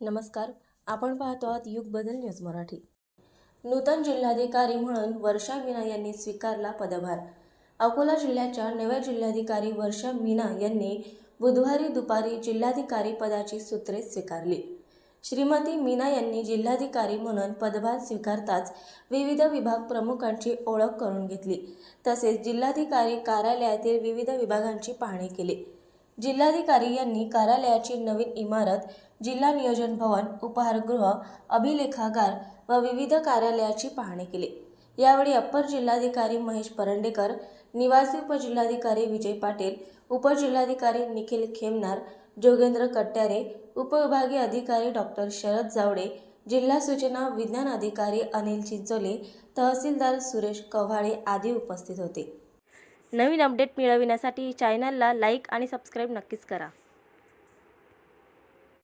नमस्कार आपण पाहतो आहात युग बदल न्यूज मराठी. नूतन जिल्हाधिकारी म्हणून वर्षा मीना यांनी स्वीकारला पदभार. अकोला जिल्ह्याच्या नव्या जिल्हाधिकारी वर्षा मीना यांनी बुधवारी दुपारी जिल्हाधिकारी पदाची सूत्रे स्वीकारली. श्रीमती मीना यांनी जिल्हाधिकारी म्हणून पदभार स्वीकारताच विविध विभाग प्रमुखांची ओळख करून घेतली. तसेच जिल्हाधिकारी कार्यालयातील विविध विभागांची पाहणी केली. जिल्हाधिकारी यांनी कार्यालयाची नवीन इमारत जिल्हा नियोजन भवन उपहारगृह अभिलेखागार व विविध कार्यालयाची पाहणी केली. यावेळी अप्पर जिल्हाधिकारी महेश परंडेकर निवासी उपजिल्हाधिकारी विजय पाटील उपजिल्हाधिकारी निखिल खेमनार जोगेंद्र कट्यारे उपविभागीय अधिकारी डॉक्टर शरद जावडे जिल्हा सूचना विज्ञान अधिकारी अनिल चिंचोले तहसीलदार सुरेश कव्हाळे आदी उपस्थित होते. नवीन अपडेट मिळविण्यासाठी चॅनलला लाईक आणि सबस्क्राईब नक्कीच करा.